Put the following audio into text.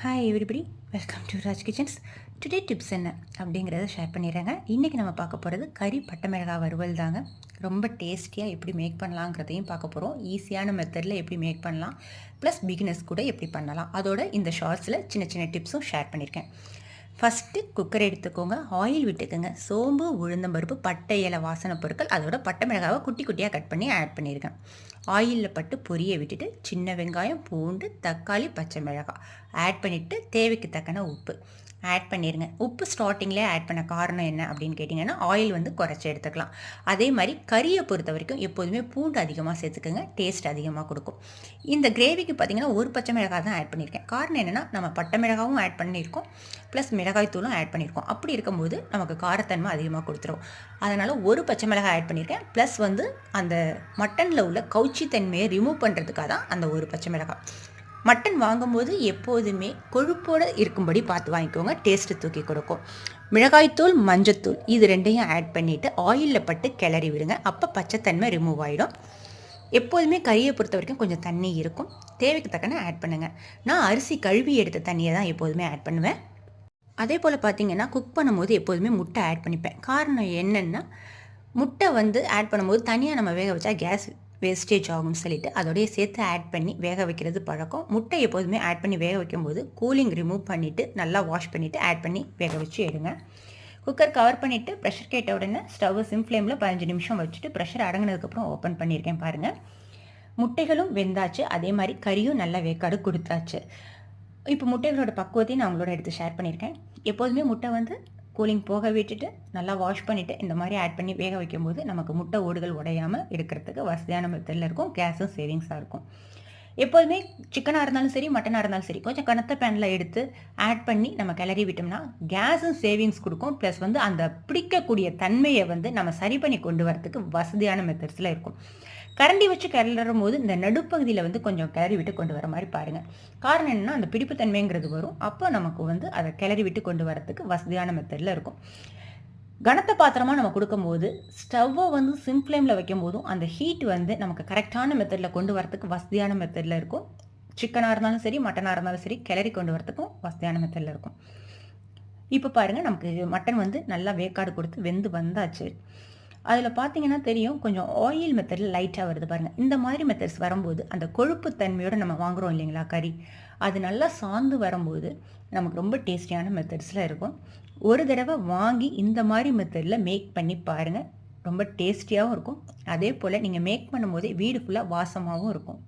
Hi everybody welcome to Raj kitchens today tips என்ன அப்படிங்கிறத share பண்ணிடுறேங்க. இன்றைக்கி நம்ம பார்க்க போகிறது கறி பட்டை மிளகாய் வறுவல் தாங்க. ரொம்ப டேஸ்டியாக எப்படி மேக் பண்ணலாங்கிறதையும் பார்க்க போகிறோம் ஈஸியான மெத்தடில் எப்படி மேக் பண்ணலாம். ப்ளஸ் பிகினஸ் கூட எப்படி பண்ணலாம். அதோட இந்த ஷார்ட்ஸில் சின்ன சின்ன டிப்ஸும் ஷேர் பண்ணியிருக்கேன். ஃபஸ்ட்டு குக்கர் எடுத்துக்கோங்க. ஆயில் விட்டுக்கோங்க. சோம்பு உளுந்தம்பருப்பு பட்டை இலை வாசனை பொருட்கள் அதோட பட்டை மிளகாவை குட்டி குட்டியாக கட் பண்ணி ஆட் பண்ணியிருக்கேன். ஆயிலில் பட்டு பொரிய விட்டுட்டு சின்ன வெங்காயம் பூண்டு தக்காளி பச்சை மிளகாய். ஆட் பண்ணிவிட்டு தேவைக்கு தக்கன உப்பு. ஆட் பண்ணிடுங்க உப்பு ஸ்டார்டிங்லேயே ஆட் பண்ண காரணம் என்ன அப்படின்னு கேட்டிங்கன்னா ஆயில் வந்து குறைச்சி எடுத்துக்கலாம். அதே மாதிரி கறியை பொறுத்த வரைக்கும் எப்போதுமே பூண்டு அதிகமாக சேர்த்துக்கோங்க. டேஸ்ட் அதிகமாக கொடுக்கும். இந்த கிரேவிக்கு பார்த்திங்கன்னா ஒரு பச்சை மிளகாய் தான் ஆட் பண்ணியிருக்கேன் காரணம் என்னென்னா நம்ம பட்டை மிளகாவும் ஆட் பண்ணியிருக்கோம் ப்ளஸ் மிளகாய் தூளும் ஆட் பண்ணியிருக்கோம் அப்படி இருக்கும்போது நமக்கு காரத்தன்மை அதிகமாக கொடுத்துரும். அதனால் ஒரு பச்சை மிளகாய் ஆட் பண்ணியிருக்கேன் ப்ளஸ் வந்து அந்த மட்டனில் உள்ள கவுச் தன்மையை ரிமூவ் பண்ணுறதுக்காக தான் அந்த ஒரு பச்சை மிளகாய். மட்டன் வாங்கும்போது எப்போதுமே கொழுப்போடு இருக்கும்படி பார்த்து வாங்கிக்கோங்க டேஸ்ட்டு தூக்கி கொடுக்கும். மிளகாய்த்தூள் மஞ்சத்தூள் இது ரெண்டையும் ஆட் பண்ணிவிட்டு ஆயிலில் பட்டு கிளறி விடுங்க. அப்போ பச்சைத்தன்மை ரிமூவ் ஆகிடும் எப்போதுமே கறியை பொறுத்த வரைக்கும் கொஞ்சம் தண்ணி இருக்கும். தேவைக்கு தக்கன ஆட் பண்ணுங்கள் நான் அரிசி கழுவி எடுத்த தண்ணியை தான் எப்போதுமே ஆட் பண்ணுவேன். அதே போல் பார்த்தீங்கன்னா குக் பண்ணும்போது எப்போதுமே முட்டை ஆட் பண்ணிப்பேன். காரணம் என்னென்னா முட்டை வந்து ஆட் பண்ணும்போது தனியாக நம்ம வேக வச்சா கேஸ் வேஸ்டேஜ் ஆகும்னு சொல்லிட்டு அதோடய சேர்த்து ஆட் பண்ணி வேக வைக்கிறது பழக்கம். முட்டை எப்போதுமே ஆட் பண்ணி வேக வைக்கும்போது கூலிங் ரிமூவ் பண்ணிவிட்டு நல்லா வாஷ் பண்ணிவிட்டு ஆட் பண்ணி வேக வச்சு எடுங்க. குக்கர் கவர் பண்ணிவிட்டு ப்ரெஷர் கேட்ட உடனே ஸ்டவ் சிம் ஃப்ளேமில் பதினஞ்சு நிமிஷம் வச்சுட்டு ப்ரெஷர் அடங்கினதுக்கப்புறம் ஓப்பன் பண்ணியிருக்கேன் பாருங்கள் முட்டைகளும் வெந்தாச்சு. அதே மாதிரி கறியும் நல்லா வேக்காடு கொடுத்தாச்சு. இப்போ முட்டைகளோட பக்குவத்தையும் நான் உங்களோட எடுத்து ஷேர் பண்ணியிருக்கேன். எப்போதுமே முட்டை வந்து கூலிங் போக விட்டுட்டு நல்லா வாஷ் பண்ணிவிட்டு இந்த மாதிரி ஆட் பண்ணி வேக வைக்கும்போது நமக்கு முட்டை ஓடுகள் உடையாமல் எடுக்கிறதுக்கு வசதியான மெத்தடில் இருக்கும். கேஸும் சேவிங்ஸாக இருக்கும். எப்போதுமே சிக்கனாக இருந்தாலும் சரி மட்டனாக இருந்தாலும் சரி கொஞ்சம் கனத்த பேனில் எடுத்து ஆட் பண்ணி நம்ம கிளறி விட்டோம்னா கேஸும் சேவிங்ஸ் கொடுக்கும். ப்ளஸ் வந்து அந்த பிடிக்கக்கூடிய தன்மையை வந்து நம்ம சரி பண்ணி கொண்டு வரதுக்கு வசதியான மெத்தட்ஸில் இருக்கும். கரண்டி வச்சு கிளறும் போது இந்த நடுப்பகுதியில் வந்து கொஞ்சம் கிளறி விட்டு கொண்டு வர மாதிரி பாருங்கள் காரணம் என்னென்னா அந்த பிடிப்பு தன்மைங்கிறது வரும். அப்போ நமக்கு வந்து அதை கிளறி விட்டு கொண்டு வரத்துக்கு வசதியான மெத்தடில் இருக்கும். கனத்த பாத்திரமாக நம்ம கொடுக்கும்போது ஸ்டவ்வை வந்து சிம் ஃப்ளேமில் வைக்கும் போதும் அந்த ஹீட் வந்து நமக்கு கரெக்டான மெத்தடில் கொண்டு வரத்துக்கு வசதியான மெத்தடில் இருக்கும். சிக்கனாக இருந்தாலும் சரி மட்டனாக இருந்தாலும் சரி கிளறி கொண்டு வரத்துக்கும் வசதியான மெத்தடில் இருக்கும். இப்போ பாருங்கள் நமக்கு மட்டன் வந்து நல்லா வேக்காடு கொடுத்து வெந்து வந்தாச்சு. அதில் பார்த்தீங்கன்னா தெரியும் கொஞ்சம் ஆயில் மெத்தடில் லைட்டாக வருது பாருங்கள் இந்த மாதிரி மெத்தட்ஸ் வரும்போது அந்த கொழுப்பு தன்மையோடு நம்ம வாங்குகிறோம் இல்லைங்களா கறி? அது நல்லா சார்ந்து வரும்போது நமக்கு ரொம்ப டேஸ்டியான மெத்தட்ஸில் இருக்கும். ஒரு தடவை வாங்கி இந்த மாதிரி மெத்தடில் மேக் பண்ணி பாருங்கள் ரொம்ப டேஸ்டியாகவும் இருக்கும். அதே போல் நீங்கள் மேக் பண்ணும்போதே வீடு ஃபுல்லாக வாசமாகவும் இருக்கும்.